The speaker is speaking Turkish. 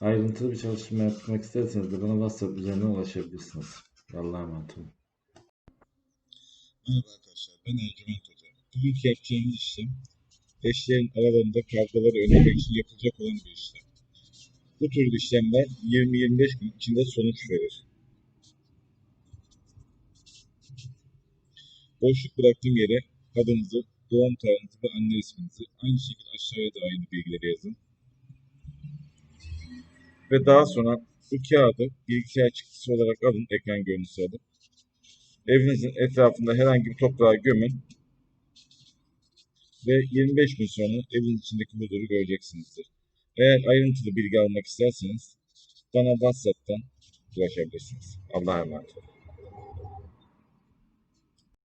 Ayrıntılı bir çalışma yapmak isterseniz de bana WhatsApp üzerinden ulaşabilirsiniz. Allah'a emanet olun. Merhaba arkadaşlar, ben Ercüment Hoca. Bugünkü yapacağımız işlem, eşlerin aralarında kavgaları önlemek için yapılacak olan bir işlem. Bu tür işlemler 20-25 gün içinde sonuç verir. Boşluk bıraktığım yere adınızı, doğum tarihinizi ve anne isminizi, aynı şekilde aşağıya da aynı bilgileri yazın. Ve daha sonra bu kağıdı bilgisayar çıktısı olarak alın, ekran görüntüsü alın. Evinizin etrafında herhangi bir toprağa gömün. Ve 25 gün sonra evin içindeki huzuru göreceksinizdir. Eğer ayrıntılı bilgi almak isterseniz bana WhatsApp'tan ulaşabilirsiniz. Allah'a emanet olun.